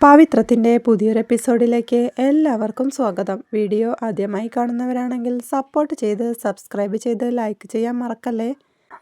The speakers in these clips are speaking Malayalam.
പവിത്രത്തിന്റെ പുതിയൊരു എപ്പിസോഡിലേക്ക് എല്ലാവർക്കും സ്വാഗതം. വീഡിയോ ആദ്യമായി കാണുന്നവരാണെങ്കിൽ സപ്പോർട്ട് ചെയ്ത് സബ്സ്ക്രൈബ് ചെയ്ത് ലൈക്ക് ചെയ്യാൻ മറക്കല്ലേ?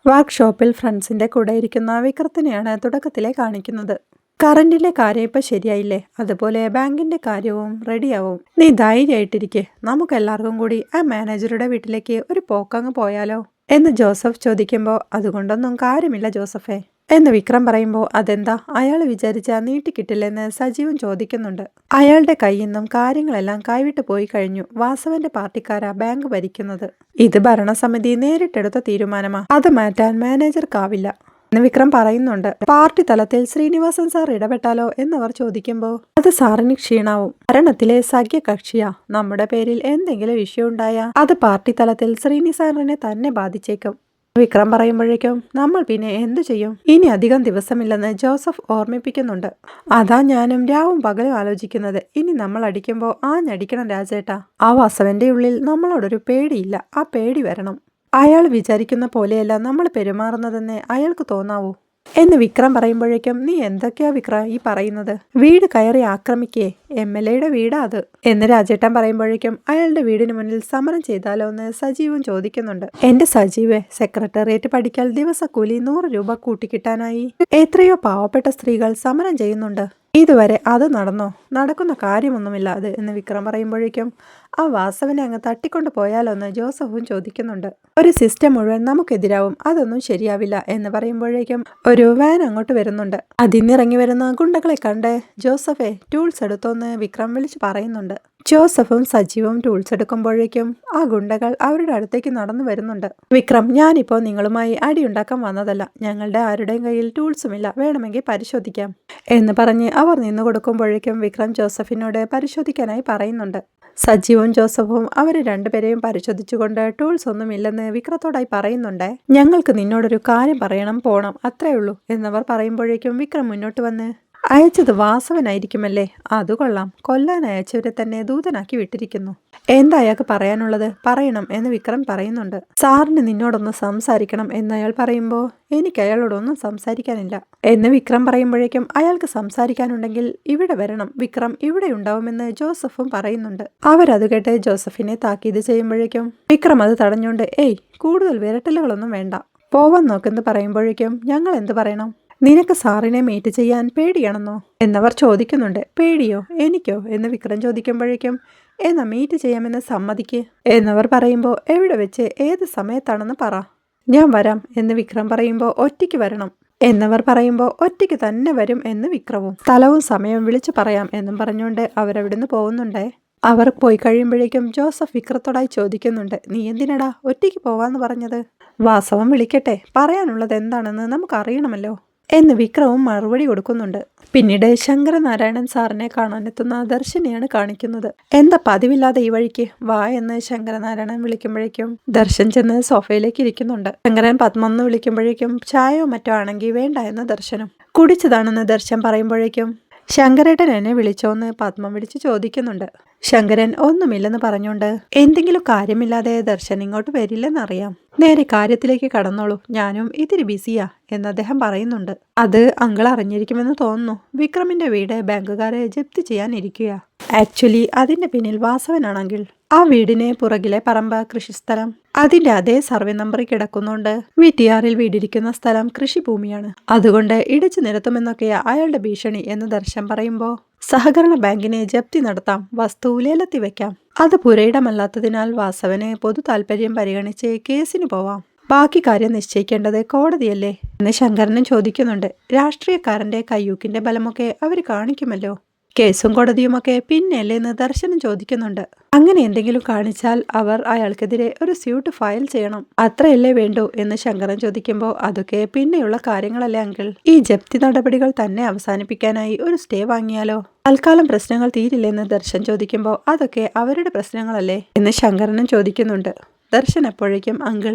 വർക്ക്ഷോപ്പിൽ ഫ്രണ്ട്സിന്റെ കൂടെ ഇരിക്കുന്ന വിക്രത്തിനെയാണ് തുടക്കത്തിലെ കാണിക്കുന്നത്. കറണ്ടിന്റെ കാര്യം ഇപ്പം ശരിയായില്ലേ? അതുപോലെ ബാങ്കിന്റെ കാര്യവും റെഡിയാവും. നീ ധൈര്യമായിട്ടിരിക്കെ. നമുക്ക് എല്ലാവർക്കും കൂടി ആ മാനേജറുടെ വീട്ടിലേക്ക് ഒരു പോക്കങ്ങ് പോയാലോ? എന്ന് ജോസഫ് ചോദിക്കുമ്പോൾ അതുകൊണ്ടൊന്നും കാര്യമില്ല ജോസഫേ. എന്ന് വിക്രം പറയുമ്പോൾ അതെന്താ? അയാൾ വിചാരിച്ച നീട്ടിക്കിട്ടില്ലെന്ന് സജീവൻ ചോദിക്കുന്നുണ്ട്. അയാളുടെ കയ്യിൽ നിന്നും കാര്യങ്ങളെല്ലാം കൈവിട്ട് പോയി കഴിഞ്ഞു. വാസവന്റെ പാർട്ടിക്കാരാ ബാങ്ക് ഭരിക്കുന്നത്. ഇത് ഭരണസമിതി നേരിട്ടെടുത്ത തീരുമാനമാ. അത് മാറ്റാൻ മാനേജർക്കാവില്ല എന്ന് വിക്രം പറയുന്നുണ്ട്. പാർട്ടി തലത്തിൽ ശ്രീനിവാസൻ സാർ ഇടപെട്ടാലോ? എന്നവർ ചോദിക്കുമ്പോൾ അത് സാറിന് ക്ഷീണാവും. ഭരണത്തിലെ സഖ്യകക്ഷിയാ. നമ്മുടെ പേരിൽ എന്തെങ്കിലും വിഷയം ഉണ്ടായാൽ അത് പാർട്ടി തലത്തിൽ ശ്രീനി സാറിനെ തന്നെ ബാധിച്ചേക്കും. വിക്രം പറയുമ്പോഴേക്കും നമ്മൾ പിന്നെ എന്തു ചെയ്യും? ഇനി അധികം ദിവസമില്ലെന്ന് ജോസഫ് ഓർമ്മിപ്പിക്കുന്നുണ്ട്. അതാ ഞാനും രാവും പകലും ആലോചിക്കുന്നത്. ഇനി നമ്മൾ അടിക്കുമ്പോൾ ആ ആഞ്ഞടിക്കണം രാജേട്ടാ. ആ വസവന്റെ ഉള്ളിൽ നമ്മളോടൊരു പേടിയില്ല. ആ പേടി വരണം. അയാൾ വിചാരിക്കുന്ന പോലെയല്ല നമ്മൾ പെരുമാറുന്നതെന്ന് അയാൾക്ക് തോന്നാവൂ. എന്ന് വിക്രം പറയുമ്പോഴേക്കും നീ എന്തൊക്കെയാ വിക്രം ഈ പറയുന്നത്? വീട് കയറി ആക്രമിക്കേ എം എൽ എയുടെ വീടാ അത്. എന്ന് രാജേട്ടൻ പറയുമ്പോഴേക്കും അയാളുടെ വീടിന് മുന്നിൽ സമരം ചെയ്താലോ എന്ന് സജീവും ചോദിക്കുന്നുണ്ട്. എന്റെ സജീവെ സെക്രട്ടേറിയറ്റ് പഠിക്കാൻ ദിവസക്കൂലി നൂറ് രൂപ കൂട്ടിക്കിട്ടാനായി. എത്രയോ പാവപ്പെട്ട സ്ത്രീകൾ സമരം ചെയ്യുന്നുണ്ട്. ഇതുവരെ അത് നടന്നോ? നടക്കുന്ന കാര്യമൊന്നുമില്ല അത്. എന്ന് വിക്രം പറയുമ്പോഴേക്കും ആ വാസവനെ അങ്ങ് തട്ടിക്കൊണ്ട് പോയാലോന്ന് ജോസഫും ചോദിക്കുന്നുണ്ട്. ഒരു സിസ്റ്റം മുഴുവൻ നമുക്കെതിരാവും അതൊന്നും ശരിയാവില്ല എന്ന് പറയുമ്പോഴേക്കും ഒരു വാൻ അങ്ങോട്ട് വരുന്നുണ്ട്. അതിന്നിറങ്ങി വരുന്ന ഗുണ്ടകളെ കണ്ട് ജോസഫെ ടൂൾസ് എടുത്തോന്ന് വിക്രം വിളിച്ച് പറയുന്നുണ്ട്. ജോസഫും സജീവും ടൂൾസ് എടുക്കുമ്പോഴേക്കും ആ ഗുണ്ടകൾ അവരുടെ അടുത്തേക്ക് നടന്നു വരുന്നുണ്ട്. വിക്രം ഞാനിപ്പോ നിങ്ങളുമായി അടിയുണ്ടാക്കാൻ വന്നതല്ല. ഞങ്ങളുടെ ആരുടെയും കയ്യിൽ ടൂൾസുമില്ല വേണമെങ്കിൽ പരിശോധിക്കാം എന്ന് പറഞ്ഞ് അവർ നിന്നു കൊടുക്കുമ്പോഴേക്കും വിക്രം ജോസഫിനോട് പരിശോധിക്കാനായി പറയുന്നുണ്ട്. സജീവും ജോസഫും അവർ രണ്ടുപേരെയും പരിശോധിച്ചുകൊണ്ട് ടൂൾസ് ഒന്നുമില്ലെന്ന് വിക്രത്തോടായി പറയുന്നുണ്ട്. ഞങ്ങൾക്ക് നിന്നോടൊരു കാര്യം പറയണം പോണം അത്രേ ഉള്ളൂ എന്നവർ പറയുമ്പോഴേക്കും വിക്രം മുന്നോട്ട് വന്ന് അയച്ചത് വാസവനായിരിക്കുമല്ലേ? അത് കൊള്ളാം. കൊല്ലാൻ അയച്ചവരെ തന്നെ ദൂതനാക്കി വിട്ടിരിക്കുന്നു. എന്താ അയാൾക്ക് പറയാനുള്ളത്? പറയണം എന്ന് വിക്രം പറയുന്നുണ്ട്. സാറിന് നിന്നോടൊന്ന് സംസാരിക്കണം എന്ന് അയാൾ പറയുമ്പോൾ എനിക്ക് അയാളോടൊന്നും സംസാരിക്കാനില്ല. എന്ന് വിക്രം പറയുമ്പോഴേക്കും അയാൾക്ക് സംസാരിക്കാനുണ്ടെങ്കിൽ ഇവിടെ വരണം. വിക്രം ഇവിടെ ഉണ്ടാവുമെന്ന് ജോസഫും പറയുന്നുണ്ട്. അവരത് കേട്ട് ജോസഫിനെ താക്കീത് ചെയ്യുമ്പോഴേക്കും വിക്രം അത് തടഞ്ഞുകൊണ്ട് ഏയ് കൂടുതൽ വിരട്ടലുകളൊന്നും വേണ്ട. പോവാൻ നോക്കെന്ന് പറയുമ്പോഴേക്കും ഞങ്ങൾ എന്ത് പറയണം? നിനക്ക് സാറിനെ മീറ്റ് ചെയ്യാൻ പേടിയാണെന്നോ? എന്നവർ ചോദിക്കുന്നുണ്ട്. പേടിയോ? എനിക്കോ? എന്ന് വിക്രം ചോദിക്കുമ്പോഴേക്കും എന്നാ മീറ്റ് ചെയ്യാമെന്ന് സമ്മതിക്ക്. എന്നവർ പറയുമ്പോൾ എവിടെ വെച്ച്? ഏത് സമയത്താണെന്ന് പറ. ഞാൻ വരാം. എന്ന് വിക്രം പറയുമ്പോൾ ഒറ്റയ്ക്ക് വരണം. എന്നവർ പറയുമ്പോൾ ഒറ്റയ്ക്ക് തന്നെ വരും എന്ന് വിക്രവും സ്ഥലവും സമയവും വിളിച്ചു പറയാം എന്നും പറഞ്ഞുകൊണ്ട് അവരവിടുന്ന് പോകുന്നുണ്ടേ. അവർ പോയി കഴിയുമ്പോഴേക്കും ജോസഫ് വിക്രത്തോടായി ചോദിക്കുന്നുണ്ട് നീ എന്തിനടാ ഒറ്റയ്ക്ക് പോവാന്ന് പറഞ്ഞത്? വാസവം വിളിക്കട്ടെ. പറയാനുള്ളത് എന്താണെന്ന് നമുക്കറിയണമല്ലോ. എന്ന് വിക്രവും മറുപടി കൊടുക്കുന്നുണ്ട്. പിന്നീട് ശങ്കരനാരായണൻ സാറിനെ കാണാനെത്തുന്ന ദർശനെയാണ് കാണിക്കുന്നത്. എന്താ പതിവില്ലാതെ ഈ വഴിക്ക്? വാ എന്ന് ശങ്കരനാരായണൻ വിളിക്കുമ്പോഴേക്കും ദർശൻ ചെന്ന് സോഫയിലേക്ക് ഇരിക്കുന്നുണ്ട്. ശങ്കരൻ പത്മം വിളിക്കുമ്പോഴേക്കും ചായയോ മറ്റോ ആണെങ്കിൽ വേണ്ട എന്ന് ദർശനം. കുടിച്ചതാണെന്ന് ദർശൻ പറയുമ്പോഴേക്കും ശങ്കരേട്ടൻ എന്നെ വിളിച്ചോന്ന് പത്മം വിളിച്ച് ചോദിക്കുന്നുണ്ട്. ശങ്കരൻ ഒന്നുമില്ലെന്ന് പറഞ്ഞുകൊണ്ട് എന്തെങ്കിലും കാര്യമില്ലാതെ ദർശൻ ഇങ്ങോട്ട് വരില്ലെന്നറിയാം. നേരെ കാര്യത്തിലേക്ക് കടന്നോളൂ. ഞാനും ഇത്തിരി ബിസിയാ എന്ന് അദ്ദേഹം പറയുന്നുണ്ട്. അത് അങ്കിൾ അറിഞ്ഞിരിക്കുമെന്ന് തോന്നുന്നു. വിക്രമിന്റെ വീട് ബാങ്കുകാരെ ജപ്തി ചെയ്യാനിരിക്കുക ആക്ച്വലി അതിന്റെ പിന്നിൽ വാസവനാണെങ്കിൽ ആ വീടിന് പുറകിലെ പറമ്പ കൃഷിസ്ഥലം. അതിന്റെ അതേ സർവേ നമ്പറിൽ കിടക്കുന്നുണ്ട്. വി ടി ആറിൽ വീടിരിക്കുന്ന സ്ഥലം കൃഷിഭൂമിയാണ്. അതുകൊണ്ട് ഇടിച്ചു നിരത്തുമെന്നൊക്കെയാ അയാളുടെ ഭീഷണി എന്ന് ദർശൻ പറയുമ്പോൾ സഹകരണ ബാങ്കിനെ ജപ്തി നടത്താം വസ്തു ലേലത്തി വെക്കാം. അത് പുരയിടമല്ലാത്തതിനാൽ വാസവന് പൊതു താല്പര്യം പരിഗണിച്ച് കേസിന് പോവാം. ബാക്കി കാര്യം നിശ്ചയിക്കേണ്ടത് കോടതിയല്ലേ? എന്ന് ശങ്കരനും ചോദിക്കുന്നുണ്ട്. രാഷ്ട്രീയക്കാരന്റെ കയ്യൂക്കിന്റെ ബലമൊക്കെ അവർ കാണിക്കുമല്ലോ. കേസും കോടതിയുമൊക്കെ പിന്നെയല്ലേ എന്ന് ദർശനം ചോദിക്കുന്നുണ്ട്. അങ്ങനെ എന്തെങ്കിലും കാണിച്ചാൽ അവർ അയാൾക്കെതിരെ ഒരു സ്യൂട്ട് ഫയൽ ചെയ്യണം. അത്രയല്ലേ വേണ്ടൂ എന്ന് ശങ്കരൻ ചോദിക്കുമ്പോൾ അതൊക്കെ പിന്നെയുള്ള കാര്യങ്ങളല്ലേ അങ്കിൾ? ഈ ജപ്തി നടപടികൾ തന്നെ അവസാനിപ്പിക്കാനായി ഒരു സ്റ്റേ വാങ്ങിയാലോ? തൽക്കാലം പ്രശ്നങ്ങൾ തീരില്ലെന്ന് ദർശൻ ചോദിക്കുമ്പോൾ അതൊക്കെ അവരുടെ പ്രശ്നങ്ങളല്ലേ എന്ന് ശങ്കരനും ചോദിക്കുന്നുണ്ട്. ദർശൻ എപ്പോഴേക്കും അങ്കിൾ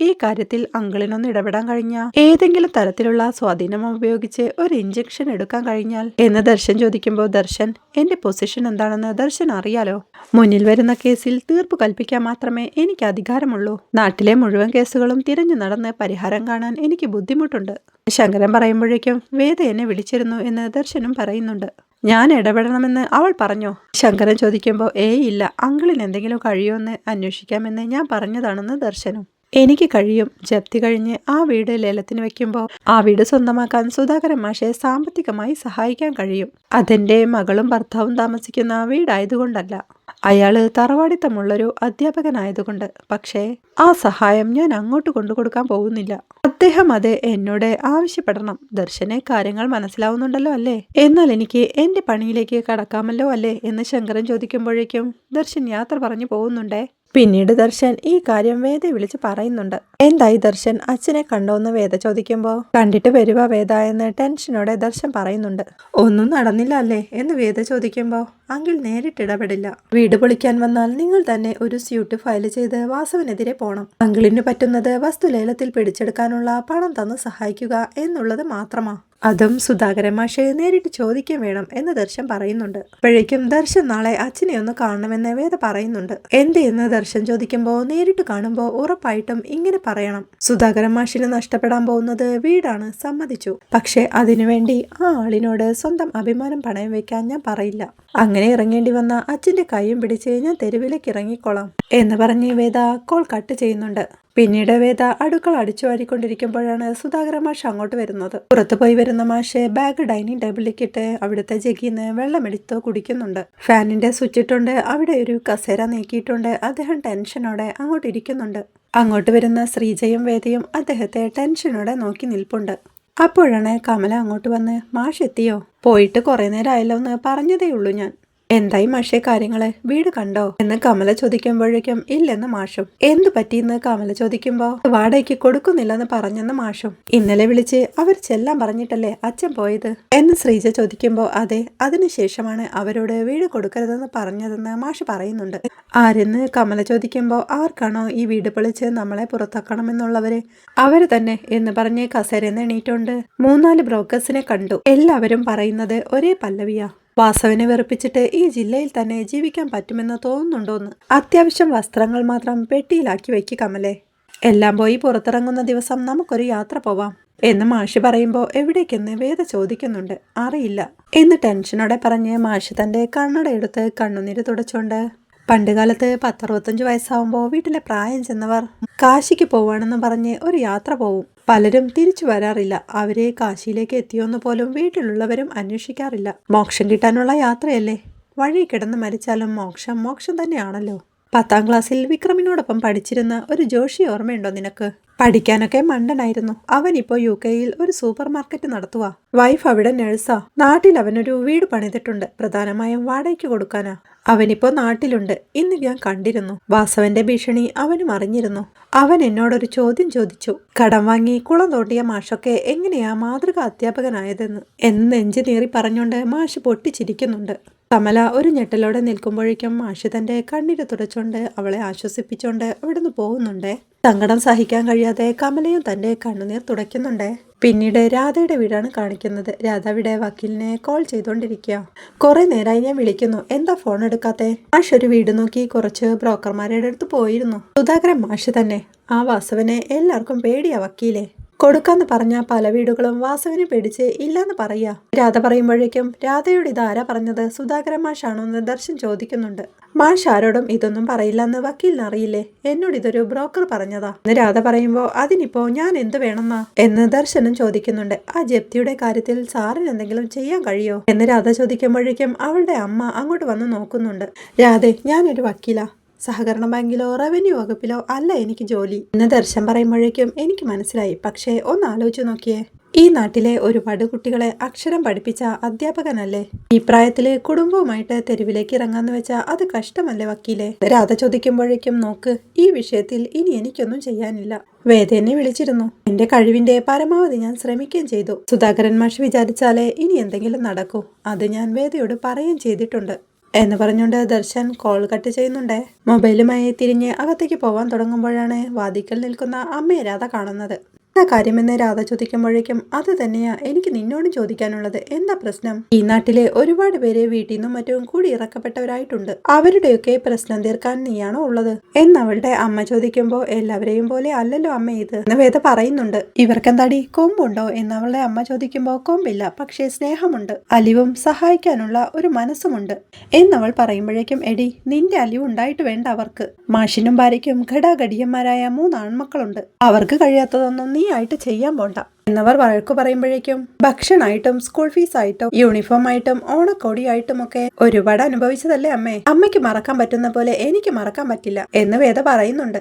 ഈ കാര്യത്തിൽ അങ്കിളിനൊന്ന് ഇടപെടാൻ കഴിഞ്ഞ? ഏതെങ്കിലും തരത്തിലുള്ള സ്വാധീനം ഉപയോഗിച്ച് ഒരു ഇഞ്ചക്ഷൻ എടുക്കാൻ കഴിഞ്ഞാൽ? എന്ന് ദർശൻ ചോദിക്കുമ്പോൾ ദർശൻ എന്റെ പൊസിഷൻ എന്താണെന്ന് ദർശൻ അറിയാലോ? മുന്നിൽ വരുന്ന കേസിൽ തീർപ്പ് കൽപ്പിക്കാൻ മാത്രമേ എനിക്ക് അധികാരമുള്ളൂ. നാട്ടിലെ മുഴുവൻ കേസുകളും തിരഞ്ഞു നടന്ന് പരിഹാരം കാണാൻ എനിക്ക് ബുദ്ധിമുട്ടുണ്ട് ശങ്കരൻ പറയുമ്പോഴേക്കും വേദ എന്നെ വിളിച്ചിരുന്നു എന്ന് ദർശനും പറയുന്നുണ്ട്. ഞാൻ ഇടപെടണമെന്ന് അവൾ പറഞ്ഞു? ശങ്കരൻ ചോദിക്കുമ്പോൾ ഏയ് ഇല്ല അങ്കിളിന് എന്തെങ്കിലും കഴിയുമെന്ന് അന്വേഷിക്കാമെന്ന് ഞാൻ പറഞ്ഞതാണെന്ന് ദർശനം. എനിക്ക് കഴിയും. ജപ്തി കഴിഞ്ഞ് ആ വീട് ലേലത്തിന് വെക്കുമ്പോൾ ആ വീട് സ്വന്തമാക്കാൻ സുധാകരൻ മാഷെ സാമ്പത്തികമായി സഹായിക്കാൻ കഴിയും. അതെന്റെ മകളും ഭർത്താവും താമസിക്കുന്ന ആ വീടായതുകൊണ്ടല്ല. അയാൾ തറവാടിത്തമുള്ളൊരു അധ്യാപകനായതുകൊണ്ട്. പക്ഷേ ആ സഹായം ഞാൻ അങ്ങോട്ട് കൊണ്ടു കൊടുക്കാൻ പോകുന്നില്ല. അദ്ദേഹം അത് എന്നോട് ആവശ്യപ്പെടണം. ദർശനെ കാര്യങ്ങൾ മനസ്സിലാവുന്നുണ്ടല്ലോ അല്ലേ? എന്നാൽ എനിക്ക് എന്റെ പണിയിലേക്ക് കടക്കാമല്ലോ അല്ലേ? എന്ന് ശങ്കരൻ ചോദിക്കുമ്പോഴേക്കും ദർശൻ യാത്ര പറഞ്ഞു പോകുന്നുണ്ടേ? പിന്നീട് ദർശൻ ഈ കാര്യം വേദ വിളിച്ച് പറയുന്നുണ്ട്. എന്തായി ദർശൻ? അച്ഛനെ കണ്ടോന്ന് വേദ ചോദിക്കുമ്പോ. കണ്ടിട്ട് വരുവാ വേദ എന്ന് ടെൻഷനോടെ ദർശൻ പറയുന്നുണ്ട്. ഒന്നും നടന്നില്ല അല്ലേ? എന്ന് വേദ ചോദിക്കുമ്പോ. അങ്കിൾ നേരിട്ട് ഇടപെടില്ല. വീട് പൊളിക്കാൻ വന്നാൽ നിങ്ങൾ തന്നെ ഒരു സ്യൂട്ട് ഫയൽ ചെയ്ത് വാസവനെതിരെ പോണം. അങ്കിളിന് പറ്റുന്നത് വസ്തുലേലത്തിൽ പിടിച്ചെടുക്കാനുള്ള പണം തന്ന് സഹായിക്കുക എന്നുള്ളത് മാത്രമാ. അതും സുധാകരൻ മാഷയെ നേരിട്ട് ചോദിക്കാൻ വേണം എന്ന് ദർശൻ പറയുന്നുണ്ട്. അപ്പോഴേക്കും ദർശൻ നാളെ അച്ഛനെ ഒന്ന് കാണണമെന്ന് വേദ പറയുന്നുണ്ട്. എന്ത് എന്ന് ദർശൻ ചോദിക്കുമ്പോൾ നേരിട്ട് കാണുമ്പോൾ ഉറപ്പായിട്ടും ഇങ്ങനെ പറയണം. സുധാകരൻ മാഷിന് നഷ്ടപ്പെടാൻ പോകുന്നത് വീടാണ് സമ്മതിച്ചു. പക്ഷെ അതിനുവേണ്ടി ആ ആളിനോട് സ്വന്തം അഭിമാനം പണയം വെക്കാൻ ഞാൻ പറയില്ല. അങ്ങനെ ഇറങ്ങേണ്ടി വന്ന അച്ഛന്റെ കൈയും പിടിച്ച് ഞാൻ തെരുവിലേക്ക് ഇറങ്ങിക്കോളാം എന്ന് പറഞ്ഞ് വേദ കോൾ കട്ട് ചെയ്യുന്നുണ്ട്. പിന്നീട് വേദ അടുക്കള അടിച്ചു വാരിക്കൊണ്ടിരിക്കുമ്പോഴാണ് സുധാകര മാഷ് അങ്ങോട്ട് വരുന്നത്. പുറത്തു പോയി വരുന്ന മാഷ് ബാഗ് ഡൈനിങ് ടേബിളിലേക്ക് ഇട്ട് അവിടുത്തെ ജഗീന്ന് വെള്ളമെടുത്ത് കുടിക്കുന്നുണ്ട്. ഫാനിന്റെ സ്വിച്ച് ഇട്ടുണ്ട് അവിടെ ഒരു കസേര നീക്കിയിട്ടുണ്ട്. അദ്ദേഹം ടെൻഷനോടെ അങ്ങോട്ട് ഇരിക്കുന്നുണ്ട്. അങ്ങോട്ട് വരുന്ന ശ്രീജയും വേദയും അദ്ദേഹത്തെ ടെൻഷനോടെ നോക്കി നിൽപ്പുണ്ട്. അപ്പോഴാണ് കമല അങ്ങോട്ട് വന്ന് മാഷ് എത്തിയോ? പോയിട്ട് കുറേ നേരമായല്ലോ എന്ന് പറഞ്ഞതേ ഉള്ളൂ ഞാൻ. എന്തായി മാഷെ കാര്യങ്ങൾ? വീട് കണ്ടോ? എന്ന് കമല ചോദിക്കുമ്പോഴേക്കും ഇല്ലെന്ന് മാഷും. എന്തു പറ്റിയെന്ന് കമല ചോദിക്കുമ്പോ വാടകയ്ക്ക് കൊടുക്കുന്നില്ലെന്ന് പറഞ്ഞെന്ന് മാഷും. ഇന്നലെ വിളിച്ച് അവർ ചെല്ലാൻ പറഞ്ഞിട്ടല്ലേ അച്ഛൻ പോയത്? എന്ന് ശ്രീജ ചോദിക്കുമ്പോ അതെ അതിനുശേഷമാണ് അവരോട് വീട് കൊടുക്കരുതെന്ന് പറഞ്ഞതെന്ന് മാഷ് പറയുന്നുണ്ട്. ആരെന്ന് കമല ചോദിക്കുമ്പോ ആർക്കാണോ ഈ വീട് പൊളിച്ച് നമ്മളെ പുറത്താക്കണമെന്നുള്ളവര്? അവർ തന്നെ എന്ന് പറഞ്ഞ് കസേരന്ന് എണീറ്റുണ്ട് മൂന്നാൽ ബ്രോക്കേഴ്സിനെ കണ്ടു. എല്ലാവരും പറയുന്നത് ഒരേ പല്ലവിയാ. വാസവനെ വെറുപ്പിച്ചിട്ട് ഈ ജില്ലയിൽ തന്നെ ജീവിക്കാൻ പറ്റുമെന്ന് തോന്നുന്നുണ്ടോന്ന്. അത്യാവശ്യം വസ്ത്രങ്ങൾ മാത്രം പെട്ടിയിലാക്കി വെക്ക് കമലേ. എല്ലാം പോയി പുറത്തിറങ്ങുന്ന ദിവസം നമുക്കൊരു യാത്ര പോവാം. എന്ന് മാഷി പറയുമ്പോൾ എവിടേക്കെന്ന് വേദ ചോദിക്കുന്നുണ്ട്. അറിയില്ല. എന്ന് ടെൻഷനോടെ പറഞ്ഞ് മാഷി തന്റെ കണ്ണട എടുത്ത് കണ്ണുനീര് തുടച്ചോണ്ട് പണ്ടുകാലത്ത് പത്തറുപത്തഞ്ച് വയസ്സാവുമ്പോൾ വീട്ടിലെ പ്രായം ചെന്നവർ കാശിക്ക് പോവാണെന്ന് പറഞ്ഞ് ഒരു യാത്ര പോവും. പലരും തിരിച്ചു വരാറില്ല. അവരെ കാശിയിലേക്ക് എത്തിയോന്ന് പോലും വീട്ടിലുള്ളവരും അന്വേഷിക്കാറില്ല. മോക്ഷം കിട്ടാനുള്ള യാത്രയല്ലേ? വഴി കിടന്ന് മരിച്ചാലും മോക്ഷം മോക്ഷം തന്നെയാണല്ലോ. പത്താം ക്ലാസ്സിൽ വിക്രമിനോടൊപ്പം പഠിച്ചിരുന്ന ഒരു ജോഷി ഓർമ്മയുണ്ടോ നിനക്ക്? പഠിക്കാനൊക്കെ മണ്ടനായിരുന്നു. അവൻ ഇപ്പോ യു കെയിൽ ഒരു സൂപ്പർ മാർക്കറ്റ് നടത്തുക വൈഫ് അവിടെ നഴ്സാ. നാട്ടിൽ അവനൊരു വീട് പണിതിട്ടുണ്ട്. പ്രധാനമായും വാടകയ്ക്ക് കൊടുക്കാനാ. അവനിപ്പോ നാട്ടിലുണ്ട്. ഇന്ന് ഞാൻ കണ്ടിരുന്നു. വാസവന്റെ ഭീഷണി അവനും അറിഞ്ഞിരുന്നു. അവൻ എന്നോടൊരു ചോദ്യം ചോദിച്ചു. കടം വാങ്ങി കുളം തോട്ടിയ മാഷൊക്കെ എങ്ങനെയാ മാതൃക അധ്യാപകനായതെന്ന്? എന്ന് നെഞ്ചു നേറി പറഞ്ഞുകൊണ്ട് മാഷ് പൊട്ടിച്ചിരിക്കുന്നുണ്ട്. കമല ഒരു ഞെട്ടലോടെ നിൽക്കുമ്പോഴേക്കും മാഷ് തന്റെ കണ്ണീര് തുടച്ചുകൊണ്ട് അവളെ ആശ്വസിപ്പിച്ചുകൊണ്ട് അവിടുന്ന് പോകുന്നുണ്ടേ. സങ്കടം സഹിക്കാൻ കഴിയാതെ കമലയും തന്റെ കണ്ണുനീർ തുടയ്ക്കുന്നുണ്ട്. പിന്നീട് രാധയുടെ വീടാണ് കാണിക്കുന്നത്. രാധാവിടെ വക്കീലിനെ കോൾ ചെയ്തുകൊണ്ടിരിക്കുക. കുറെ നേരമായി ഞാൻ വിളിക്കുന്നു. എന്താ ഫോൺ എടുക്കാത്തെ? മാഷ് ഒരു വീട് നോക്കി കുറച്ച് ബ്രോക്കർമാരുടെ അടുത്ത് പോയിരുന്നു. സുധാകരൻ മാഷ് തന്നെ. ആ വാസവനെ എല്ലാവർക്കും പേടിയാ വക്കീലെ. കൊടുക്കാന്ന് പറഞ്ഞ പല വീടുകളും വാസുവിനെ പേടിച്ച് ഇല്ലാന്ന് പറയാ. രാധ പറയുമ്പോഴേക്കും രാധയോട് ഇത് ആരാ പറഞ്ഞത്? സുധാകരൻ മാഷാണോ എന്ന് ദർശൻ ചോദിക്കുന്നുണ്ട്. മാഷ് ആരോടും ഇതൊന്നും പറയില്ലെന്ന് വക്കീലിന് അറിയില്ലേ? എന്നോട് ഇതൊരു ബ്രോക്കർ പറഞ്ഞതാ. എന്ന് രാധ പറയുമ്പോ അതിനിപ്പോ ഞാൻ എന്ത് വേണമെന്നാ? എന്ന് ദർശനം ചോദിക്കുന്നുണ്ട്. ആ ജപ്തിയുടെ കാര്യത്തിൽ സാറിന് എന്തെങ്കിലും ചെയ്യാൻ കഴിയോ? എന്ന് രാധ ചോദിക്കുമ്പോഴേക്കും അവളുടെ അമ്മ അങ്ങോട്ട് വന്ന് നോക്കുന്നുണ്ട്. രാധെ ഞാനൊരു വക്കീലാ. സഹകരണ ബാങ്കിലോ റവന്യൂ വകുപ്പിലോ അല്ല എനിക്ക് ജോലി. എന്ന് ദർശൻ പറയുമ്പോഴേക്കും എനിക്ക് മനസ്സിലായി. പക്ഷേ ഒന്ന് ആലോചിച്ചു നോക്കിയേ. ഈ നാട്ടിലെ ഒരുപാട് കുട്ടികളെ അക്ഷരം പഠിപ്പിച്ച അധ്യാപകനല്ലേ? ഈ പ്രായത്തിൽ കുടുംബവുമായിട്ട് തെരുവിലേക്ക് ഇറങ്ങാന്ന് വെച്ചാൽ അത് കഷ്ടമല്ലേ വക്കീലെ? രാധ ചോദിക്കുമ്പോഴേക്കും നോക്ക് ഈ വിഷയത്തിൽ ഇനി എനിക്കൊന്നും ചെയ്യാനില്ല. വേദനെ വിളിച്ചിരുന്നു. എന്റെ കഴിവിന്റെ പരമാവധി ഞാൻ ശ്രമിക്കുകയും ചെയ്തു. സുധാകരൻ മാഷ് വിചാരിച്ചാലേ ഇനി എന്തെങ്കിലും നടക്കൂ. അത് ഞാൻ വേദയോട് പറയുകയും ചെയ്തിട്ടുണ്ട്. എന്ന് പറഞ്ഞുകൊണ്ട് ദർശൻ കോൾ കട്ട് ചെയ്യുന്നുണ്ട്. മൊബൈലുമായി തിരിഞ്ഞ് അകത്തേക്ക് പോവാൻ തുടങ്ങുമ്പോഴാണ് വാതിക്കൽ നിൽക്കുന്ന അമ്മയെ രാധ കാണുന്നത്. എന്താ കാര്യമെന്ന് രാധ ചോദിക്കുമ്പോഴേക്കും അത് തന്നെയാ എനിക്ക് നിന്നോട് ചോദിക്കാനുള്ളത്. എന്താ പ്രശ്നം? ഈ നാട്ടിലെ ഒരുപാട് പേരെ വീട്ടിൽ നിന്നും മറ്റും കൂടി ഇറക്കപ്പെട്ടവരായിട്ടുണ്ട്. അവരുടെയൊക്കെ പ്രശ്നം തീർക്കാൻ നീയാണോ ഉള്ളത്? എന്നവളുടെ അമ്മ ചോദിക്കുമ്പോൾ എല്ലാവരെയും പോലെ അല്ലല്ലോ അമ്മ ഇത് എന്ന് വേദ പറയുന്നുണ്ട്. ഇവർക്കെന്താടി? കൊമ്പുണ്ടോ? എന്ന് അവളുടെ അമ്മ ചോദിക്കുമ്പോൾ കൊമ്പില്ല പക്ഷേ സ്നേഹമുണ്ട്. അലിവും സഹായിക്കാനുള്ള ഒരു മനസ്സുമുണ്ട്. എന്നവൾ പറയുമ്പോഴേക്കും എടി നിന്റെ അലിവ് ഉണ്ടായിട്ട് വേണ്ട അവർക്ക്. മാഷിനും ഭാര്യയ്ക്കും ഘടാഘടിയന്മാരായ മൂന്ന് ആൺമക്കളുണ്ട് അവർക്ക് കഴിയാത്തതൊന്നും നീ ആയിട്ട് ചെയ്യാൻ പോണ്ട. എന്നവർ വഴക്കു പറയുമ്പോഴേക്കും ഭക്ഷണമായിട്ടും സ്കൂൾ ഫീസായിട്ടും യൂണിഫോം ആയിട്ടും ഓണക്കോടിയായിട്ടും ഒക്കെ ഒരുപാട് അനുഭവിച്ചതല്ലേ അമ്മേ? അമ്മയ്ക്ക് മറക്കാൻ പറ്റുന്ന പോലെ എനിക്ക് മറക്കാൻ പറ്റില്ല എന്ന് വേദ പറയുന്നുണ്ട്.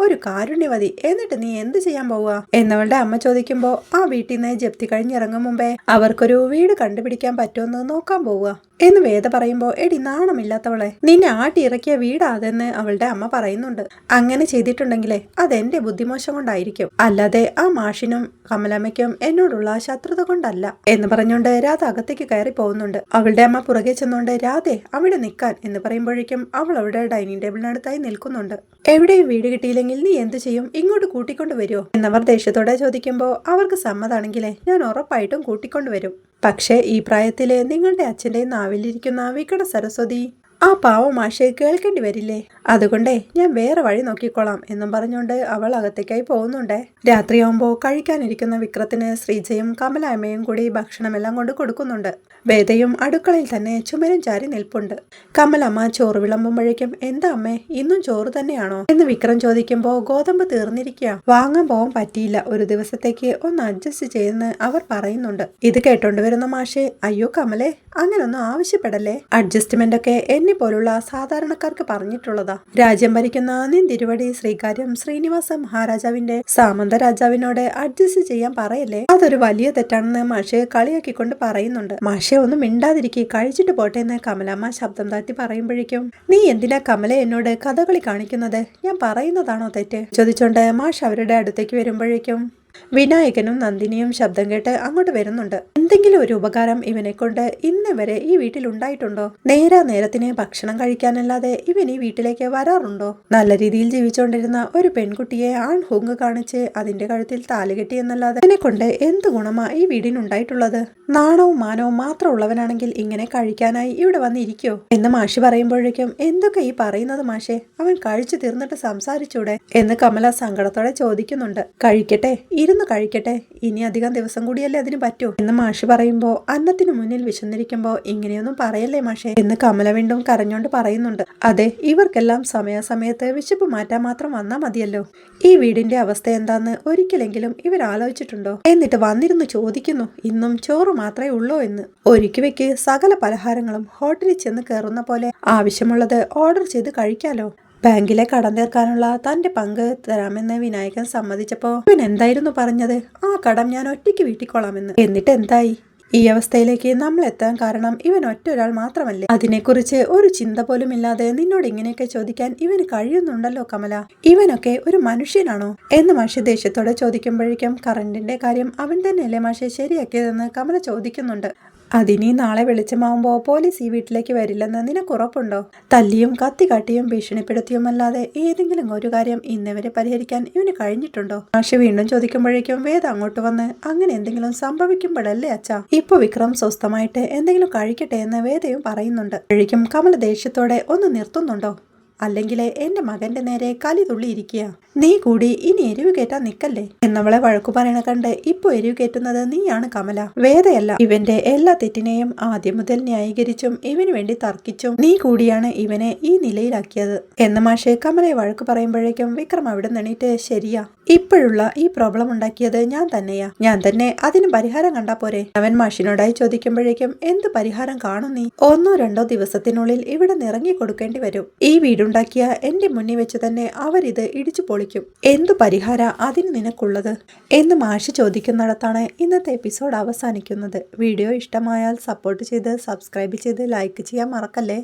ഒരു കാരുണ്യവതി. എന്നിട്ട് നീ എന്ത് ചെയ്യാൻ പോവുക? എന്നവളുടെ അമ്മ ചോദിക്കുമ്പോൾ ആ വീട്ടിൽ നിന്ന് ജപ്തി കഴിഞ്ഞിറങ്ങും മുമ്പേ അവർക്കൊരു വീട് കണ്ടുപിടിക്കാൻ പറ്റുമെന്ന് നോക്കാൻ പോവുക. എന്ന് വേദ പറയുമ്പോൾ എടി നാണമില്ലാത്തവളെ നിന്നെ ആട്ടി ഇറക്കിയ വീടാതെന്ന് അവളുടെ അമ്മ പറയുന്നുണ്ട്. അങ്ങനെ ചെയ്തിട്ടുണ്ടെങ്കിലേ അതെന്റെ ബുദ്ധിമോശം കൊണ്ടായിരിക്കും. അല്ലാതെ ആ മാഷിനും കമലമ്മയ്ക്കും എന്നോടുള്ള ശത്രുത കൊണ്ടല്ല. എന്ന് പറഞ്ഞുകൊണ്ട് രാധ അകത്തേക്ക് കയറി പോകുന്നുണ്ട്. അവളുടെ അമ്മ പുറകെ ചെന്നുകൊണ്ട് രാധെ അവിടെ നിൽക്കാൻ എന്ന് പറയുമ്പോഴേക്കും അവൾ അവളുടെ ഡൈനിങ് ടേബിളിനടുത്തായി നിൽക്കുന്നുണ്ട്. എവിടെയും വീട് കിട്ടിയില്ലെങ്കിൽ നീ എന്ത് ചെയ്യും? ഇങ്ങോട്ട് കൂട്ടിക്കൊണ്ട് വരുമോ എന്നവർ ദേഷ്യത്തോടെ ചോദിക്കുമ്പോൾ അവർക്ക് സമ്മതാണെങ്കിലേ ഞാൻ ഉറപ്പായിട്ടും കൂട്ടിക്കൊണ്ടുവരും പക്ഷേ ഈ പ്രായത്തിലെ നിങ്ങളുടെ അച്ഛന്റെ നാവിലിരിക്കുന്ന വികട സരസ്വതി ആ പാവമാഷെ കേൾക്കേണ്ടി വരില്ലേ? അതുകൊണ്ടേ ഞാൻ വേറെ വഴി നോക്കിക്കോളാം എന്നും പറഞ്ഞുകൊണ്ട് അവൾ അകത്തേക്കായി പോകുന്നുണ്ടേ. രാത്രിയാവുമ്പോൾ കഴിക്കാനിരിക്കുന്ന വിക്രത്തിന് ശ്രീജയും കമലാമ്മയും കൂടി ഭക്ഷണമെല്ലാം കൊണ്ട് കൊടുക്കുന്നുണ്ട്. വേദയും അടുക്കളയിൽ തന്നെ ചുമരും ചാരി നിൽപ്പുണ്ട്. കമലമ്മ ചോറ് വിളമ്പുമ്പോഴേക്കും എന്താ അമ്മേ ഇന്നും ചോറ് തന്നെയാണോ? എന്ന് വിക്രം ചോദിക്കുമ്പോൾ ഗോതമ്പ് തീർന്നിരിക്കുക വാങ്ങാൻ പോകാൻ പറ്റിയില്ല. ഒരു ദിവസത്തേക്ക് ഒന്ന് അഡ്ജസ്റ്റ് ചെയ്യുന്ന അവർ പറയുന്നുണ്ട്. ഇത് കേട്ടോണ്ട് വരുന്ന മാഷെ അയ്യോ കമലേ അങ്ങനൊന്നും ആവശ്യപ്പെടല്ലേ? അഡ്ജസ്റ്റ്മെന്റ് ഒക്കെ എന്നെ പോലുള്ള സാധാരണക്കാർക്ക് പറഞ്ഞിട്ടുള്ളതാ. രാജ്യം ഭരിക്കുന്ന നിന്തിരുവടി ശ്രീകാര്യം ശ്രീനിവാസ മഹാരാജാവിന്റെ സാമന്ത രാജാവിനോട് അഡ്ജസ്റ്റ് ചെയ്യാൻ പറയല്ലേ? അതൊരു വലിയ തെറ്റാണെന്ന് മാഷെ കളിയാക്കിക്കൊണ്ട് പറയുന്നുണ്ട്. മാഷെ ഒന്നും മിണ്ടാതിരിക്കെ. കഴിച്ചിട്ട് പോട്ടെ എന്ന് കമലമ്മ ശബ്ദം താഴ്ത്തി പറയുമ്പോഴേക്കും നീ എന്തിനാ കമല എന്നോട് കഥകളി കാണിക്കുന്നത്? ഞാൻ പറയുന്നതാണോ തെറ്റ്? ചോദിച്ചോണ്ട് മാഷ് അവരുടെ അടുത്തേക്ക് വരുമ്പോഴേക്കും വിനായകനും നന്ദിനിയും ശബ്ദം കേട്ട് അങ്ങോട്ട് വരുന്നുണ്ട്. എന്തെങ്കിലും ഒരു ഉപകാരം ഇവനെ കൊണ്ട് ഇന്ന് വരെ ഈ വീട്ടിൽ ഉണ്ടായിട്ടുണ്ടോ? നേരാ നേരത്തിന് ഭക്ഷണം കഴിക്കാനല്ലാതെ ഇവൻ ഈ വീട്ടിലേക്ക് വരാറുണ്ടോ? നല്ല രീതിയിൽ ജീവിച്ചുകൊണ്ടിരുന്ന ഒരു പെൺകുട്ടിയെ ആൺ ഹുങ്ക് കാണിച്ച് അതിന്റെ കഴുത്തിൽ താലുകെട്ടി എന്നല്ലാതെ ഇവനെ കൊണ്ട് എന്ത് ഗുണമാ ഈ വീടിനുണ്ടായിട്ടുള്ളത്? നാണവും മാനവും മാത്രം ഉള്ളവനാണെങ്കിൽ ഇങ്ങനെ കഴിക്കാനായി ഇവിടെ വന്നിരിക്കോ? എന്ന് മാഷി പറയുമ്പോഴേക്കും എന്തൊക്കെ ഈ പറയുന്നത് മാഷെ? അവൻ കഴിച്ചു തീർന്നിട്ട് സംസാരിച്ചൂടെ? എന്ന് കമല സങ്കടത്തോടെ ചോദിക്കുന്നുണ്ട്. കഴിക്കട്ടെ ഇരുന്ന് കഴിക്കട്ടെ. ഇനി അധികം ദിവസം കൂടിയല്ലേ അതിന് പറ്റൂ? എന്ന് മാഷ് പറയുമ്പോ അന്നത്തിന് മുന്നിൽ വിശന്നിരിക്കുമ്പോൾ ഇങ്ങനെയൊന്നും പറയല്ലേ മാഷെ? എന്ന് കമല വീണ്ടും കരഞ്ഞോണ്ട് പറയുന്നുണ്ട്. അതെ ഇവർക്കെല്ലാം സമയാസമയത്ത് വിശപ്പ് മാറ്റാൻ മാത്രം വന്നാൽ മതിയല്ലോ. ഈ വീടിന്റെ അവസ്ഥ എന്താന്ന് ഒരിക്കലെങ്കിലും ഇവർ ആലോചിച്ചിട്ടുണ്ടോ? എന്നിട്ട് വന്നിരുന്ന് ചോദിക്കുന്നു ഇന്നും ചോറ് മാത്രമേ ഉള്ളൂ എന്ന്. ഒരുക്കി വെക്ക് സകല പലഹാരങ്ങളും ഹോട്ടലിൽ ചെന്ന് കയറുന്ന പോലെ ആവശ്യമുള്ളത് ഓർഡർ ചെയ്ത് കഴിക്കാലോ. ബാങ്കിലെ കടം തീർക്കാനുള്ള തന്റെ പങ്ക് തരാമെന്ന് വിനായകൻ സമ്മതിച്ചപ്പോ ഇവൻ എന്തായിരുന്നു പറഞ്ഞത്? ആ കടം ഞാൻ ഒറ്റയ്ക്ക് വീട്ടിക്കോളാമെന്ന്. എന്നിട്ട് എന്തായി? ഈ അവസ്ഥയിലേക്ക് നമ്മൾ എത്താൻ കാരണം ഇവൻ ഒറ്റ ഒരാൾ മാത്രമല്ലേ? അതിനെക്കുറിച്ച് ഒരു ചിന്ത പോലും ഇല്ലാതെ നിന്നോട് ഇങ്ങനെയൊക്കെ ചോദിക്കാൻ ഇവന് കഴിയുന്നുണ്ടല്ലോ കമല. ഇവനൊക്കെ ഒരു മനുഷ്യനാണോ? എന്ന് മാഷി ദേഷ്യത്തോടെ ചോദിക്കുമ്പോഴേക്കും കറണ്ടിന്റെ കാര്യം അവൻ തന്നെയല്ലേ മാഷെ ശരിയാക്കിയതെന്ന് കമല ചോദിക്കുന്നുണ്ട്. അതിനി നാളെ വെളിച്ചമാവുമ്പോൾ പോലീസ് ഈ വീട്ടിലേക്ക് വരില്ലെന്ന് നിനക്ക് ഉറപ്പുണ്ടോ? തല്ലിയും കത്തി കാട്ടിയും ഭീഷണിപ്പെടുത്തിയുമല്ലാതെ ഏതെങ്കിലും ഒരു കാര്യം ഇന്നവരെ പരിഹരിക്കാൻ ഇവന് കഴിഞ്ഞിട്ടുണ്ടോ? മാഷി വീണ്ടും ചോദിക്കുമ്പോഴേക്കും വേദ അങ്ങോട്ട് വന്ന് അങ്ങനെ എന്തെങ്കിലും സംഭവിക്കുമ്പോഴല്ലേ അച്ഛ? ഇപ്പൊ വിക്രം സ്വസ്ഥമായിട്ട് എന്തെങ്കിലും കഴിക്കട്ടെ എന്ന് വേദയും പറയുന്നുണ്ട്. കഴിക്കും കമല ദേഷ്യത്തോടെ ഒന്ന് നിർത്തുന്നുണ്ടോ? അല്ലെങ്കിൽ എന്റെ മകന്റെ നേരെ കലി തുള്ളിയിരിക്കുക. നീ കൂടി ഇനി എരിവ് കയറ്റാൻ നിക്കല്ലേ എന്നവളെ വഴക്കു പറയണ കണ്ട് ഇപ്പൊ എരിവ് കയറ്റുന്നത് നീയാണ് കമല. വേദയല്ല ഇവന്റെ എല്ലാ തെറ്റിനെയും ആദ്യം മുതൽ ന്യായീകരിച്ചും ഇവന് വേണ്ടി തർക്കിച്ചും നീ കൂടിയാണ് ഇവനെ ഈ നിലയിലാക്കിയത്. എന്ന മാഷെ കമലയെ വഴക്കു പറയുമ്പോഴേക്കും വിക്രം അവിടെ നിന്നിട്ട് ശരിയാ ഇപ്പോഴുള്ള ഈ പ്രോബ്ലം ഉണ്ടാക്കിയത് ഞാൻ തന്നെയാ. ഞാൻ തന്നെ അതിന് പരിഹാരം കണ്ടാ പോരെ. അവൻ മാഷിനോടായി ചോദിക്കുമ്പോഴേക്കും എന്ത് പരിഹാരം കാണും നീ? ഒന്നോ രണ്ടോ ദിവസത്തിനുള്ളിൽ ഇവിടെ നിറങ്ങി കൊടുക്കേണ്ടി വരും. ഈ വീടുണ്ടാക്കിയ എന്റെ മുന്നിൽ വെച്ച് തന്നെ അവരിത് ഇടിച്ചു പൊളിക്കും. എന്തു പരിഹാര അതിന് നിനക്കുള്ളത്? എന്ന് മാഷി ചോദിക്കുന്നിടത്താണ് ഇന്നത്തെ എപ്പിസോഡ് അവസാനിക്കുന്നത്. വീഡിയോ ഇഷ്ടമായാൽ സപ്പോർട്ട് ചെയ്ത് സബ്സ്ക്രൈബ് ചെയ്ത് ലൈക്ക് ചെയ്യാൻ മറക്കല്ലേ?